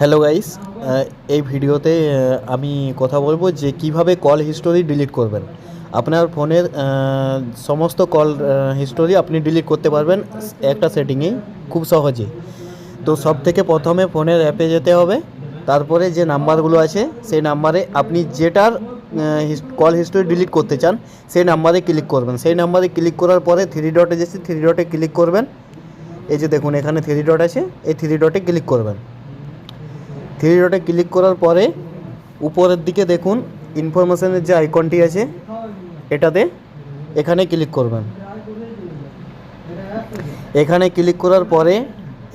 Hello guys এই ভিডিওতে আমি কথা বলব যে কীভাবে কল হিস্টোরি ডিলিট করবেন। আপনার ফোনের সমস্ত কল হিস্টোরি আপনি ডিলিট করতে পারবেন একটা সেটিংয়েই, খুব সহজে। তো সব থেকে প্রথমে ফোনের অ্যাপে যেতে হবে, তারপরে যে নাম্বারগুলো আছে, সেই নাম্বারে আপনি যেটার কল হিস্টোরি ডিলিট করতে চান, সেই নাম্বারে ক্লিক করবেন। সেই নাম্বারে ক্লিক করার পরে থ্রি ডটে যেসে থ্রি ডটে ক্লিক করবেন। এই যে দেখুন, এখানে থ্রি ডট আছে, এই থ্রি ডটে ক্লিক করবেন। থ্রি ডটে ক্লিক করার পরে উপরের দিকে দেখুন ইনফরমেশনের যে আইকনটি আছে, এটাতে এখানে ক্লিক করবেন। এখানে ক্লিক করার পরে,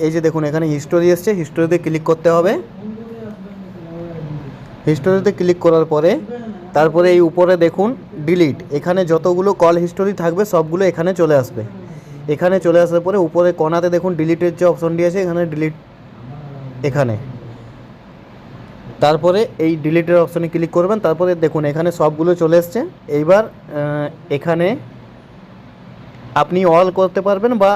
এই যে দেখুন, এখানে হিস্টোরি এসছে হিস্টোরিতে ক্লিক করতে হবে। হিস্টোরিতে ক্লিক করার পরে, তারপরে এই উপরে দেখুন ডিলিট এখানে যতগুলো কল হিস্টোরি থাকবে, সবগুলো এখানে চলে আসবে। এখানে চলে আসার পরে উপরে কোনাতে দেখুন ডিলিটের যে অপশনটি আছে, এখানে ডিলিট এখানে। তারপরে এই ডিলিটের অপশনে ক্লিক করবেন, তারপরে দেখুন এখানে সবগুলো চলে এসছে। এইবার এখানে আপনি অল করতে পারবেন বা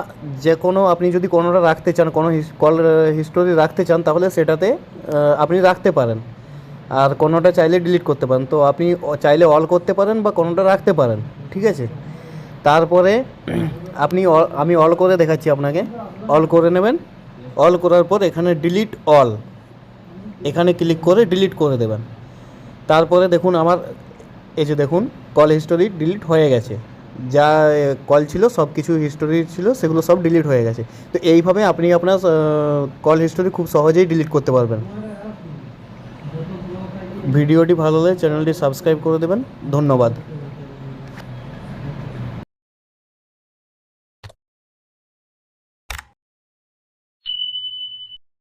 যে কোনো আপনি যদি কোনোটা রাখতে চান, কোনো কল হিস্টোরি রাখতে চান, তাহলে সেটাতে আপনি রাখতে পারেন। আর কোনোটা চাইলে ডিলিট করতে পারেন। তো আপনি চাইলে অল করতে পারেন বা কোনোটা রাখতে পারেন, ঠিক আছে? তারপরে আপনি আমি অল করে দেখাচ্ছি আপনাকে। অল করে নেবেন। অল করার পর এখানে ডিলিট অল এখানে ক্লিক করে ডিলিট করে দেবেন। তারপরে দেখুন আমার, এই যে দেখুন কল হিস্টোরি ডিলিট হয়ে গেছে। যা কল ছিল সব কিছু হিস্টোরি ছিল, সেগুলো সব ডিলিট হয়ে গেছে। তো এইভাবে আপনি আপনার কল হিস্টোরি খুব সহজেই ডিলিট করতে পারবেন। ভিডিওটি ভালো লাগলে চ্যানেলটি সাবস্ক্রাইব করে দেবেন। ধন্যবাদ।